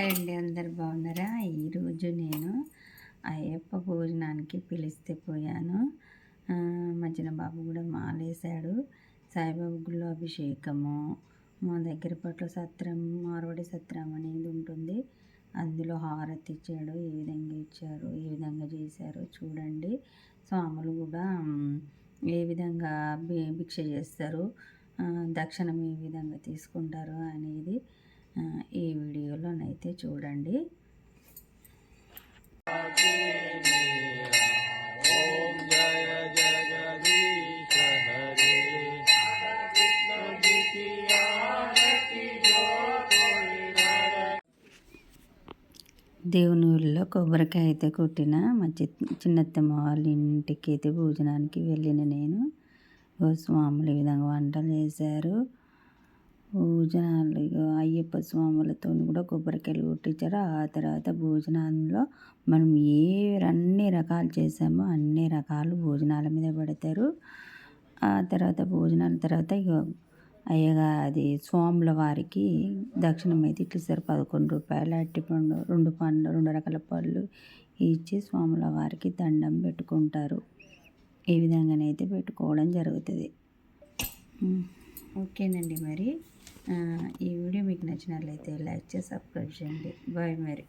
Hi అండి అందరు బాగున్నారా? ఈరోజు నేను అయ్యప్ప భోజనానికి పిలిస్తే పోయాను. మధ్యన బాబు కూడా మాలేశాడు. సాయిబాబు గుళ్ళో అభిషేకము మా దగ్గర పట్ల సత్రం మార్వడి సత్రం అనేది ఉంటుంది. అందులో హారతి ఇచ్చాడు ఏ విధంగా ఇచ్చారు ఏ విధంగా చేశారు చూడండి. స్వాములు కూడా ఏ విధంగా భిక్ష చేస్తారు దక్షిణం ఏ విధంగా తీసుకుంటారు అనేది ఈ వీడియోలోనైతే చూడండి. దేవుని ఊళ్ళో కొబ్బరికాయ అయితే కొట్టిన మా చి చిన్నత్తమ్మ వాళ్ళ ఇంటికి అయితే భోజనానికి వెళ్ళిన నేను. స్వాములు ఈ విధంగా వంటలు చేశారు. భోజనాలు అయ్యప్ప స్వాములతో కూడా కొబ్బరికాయలు కొట్టించారు. ఆ తర్వాత భోజనాల్లో మనం ఏ అన్ని రకాలు చేసామో అన్ని రకాలు భోజనాల మీద పెడతారు. ఆ తర్వాత భోజనాల తర్వాత ఇక అయ్యగా అది స్వాముల వారికి దక్షిణం అయితే ఇట్లా ఇట్లిస్తారు పదకొండు రూపాయలు అరటిపండు రెండు పండ్లు రెండు రకాల పళ్ళు ఇచ్చి స్వాముల వారికి దండం పెట్టుకుంటారు. ఈ విధంగానైతే పెట్టుకోవడం జరుగుతుంది. ఓకేనండి మరి. ఈ వీడియో మీకు నచ్చినట్లయితే లైక్ చేసి సబ్స్క్రైబ్ చేయండి. బాయ్ మరి.